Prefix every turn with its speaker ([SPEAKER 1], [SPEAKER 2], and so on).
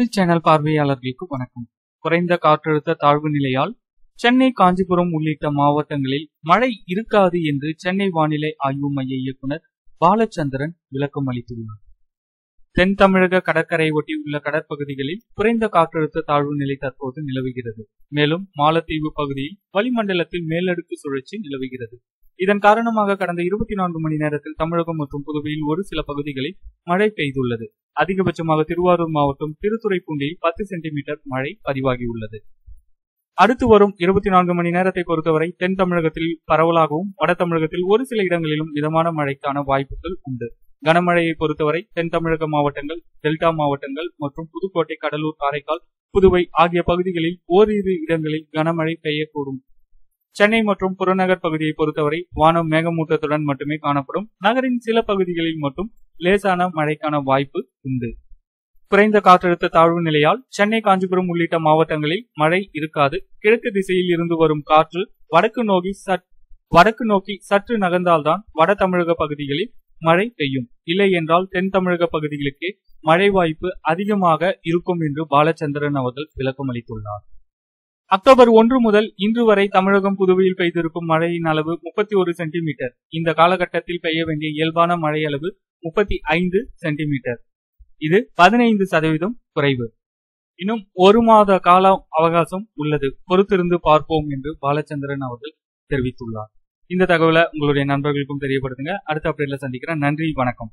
[SPEAKER 1] Tamil channel பார்வையாளர்களுக்கு வணக்கம். குறைந்த காற்றழுத்த தாழ்வு நிலையால் சென்னை காஞ்சிபுரம் உள்ளிட்ட மாவட்டங்களில் மழை இருக்காது என்று சென்னை வானிலை ஆய்வு மைய இயக்குனர் பாலச்சந்திரன் விளக்கம் அளித்துள்ளார். தென் தமிழக கடற்கரை ஒட்டி உள்ள கடற்பகுதிகளில் குறைந்த காற்றழுத்த தாழ்வு நிலை தற்போது நிலவுகிறது. மேலும் மாலத்தீவு பகுதியில் வளிமண்டலத்தில் மேலடுக்கு சுழற்சி நிலவுகிறது. இதன் காரணமாக கடந்த இருபத்தி நான்கு மணி நேரத்தில் தமிழகம் மற்றும் புதுவையில் ஒரு சில பகுதிகளில் மழை பெய்துள்ளது. அதிகபட்சமாக திருவாரூர் மாவட்டம் திருத்துறைப்பூண்டியில் பத்து சென்டிமீட்டர் மழை பதிவாகியுள்ளது. அடுத்து வரும் இருபத்தி நான்கு மணி நேரத்தை பொறுத்தவரை தென் தமிழகத்தில் பரவலாகவும் வட தமிழகத்தில் ஒரு சில இடங்களிலும் மிதமான மழைக்கான வாய்ப்புகள் உண்டு. கனமழையை பொறுத்தவரை தென் தமிழக மாவட்டங்கள் டெல்டா மாவட்டங்கள் மற்றும் புதுக்கோட்டை கடலூர் காரைக்கால் புதுவை ஆகிய பகுதிகளில் ஓரிரு இடங்களில் கனமழை பெய்யக்கூடும். சென்னை மற்றும் புறநகர் பகுதியை பொறுத்தவரை வானம் மேகமூட்டத்துடன் மட்டுமே காணப்படும். நகரின் சில பகுதிகளில் மட்டும் லேசான மழைக்கான வாய்ப்பு உண்டு. குறைந்த காற்றழுத்த தாழ்வு நிலையால் சென்னை காஞ்சிபுரம் உள்ளிட்ட மாவட்டங்களில் மழை இருக்காது. கிழக்கு திசையில் இருந்து வரும் காற்று வடக்கு நோக்கி வடக்கு நோக்கி சற்று நகர்ந்தால்தான் வட தமிழக பகுதிகளில் மழை பெய்யும். இல்லை என்றால் தென் தமிழக பகுதிகளுக்கே மழை வாய்ப்பு அதிகமாக இருக்கும் என்று பாலச்சந்திரன் அவர்கள் விளக்கம் அளித்துள்ளார் அக்டோபர் ஒன்று முதல் இன்று வரை தமிழகம் புதுவையில் பெய்திருக்கும் மழையின் அளவு முப்பத்தி ஒரு சென்டிமீட்டர். இந்த காலகட்டத்தில் பெய்ய வேண்டிய இயல்பான மழை அளவு முப்பத்தி ஐந்து சென்டிமீட்டர். இது பதினைந்து சதவீதம் குறைவு. இன்னும் ஒரு மாத கால அவகாசம் உள்ளது. பொறுத்திருந்து பார்ப்போம் என்று பாலச்சந்திரன் அவர்கள் தெரிவித்துள்ளார். இந்த தகவலை உங்களுடைய நண்பர்களுக்கும் தெரியப்படுத்துங்க. அடுத்த அப்டேட்ல சந்திக்கிறேன். நன்றி வணக்கம்.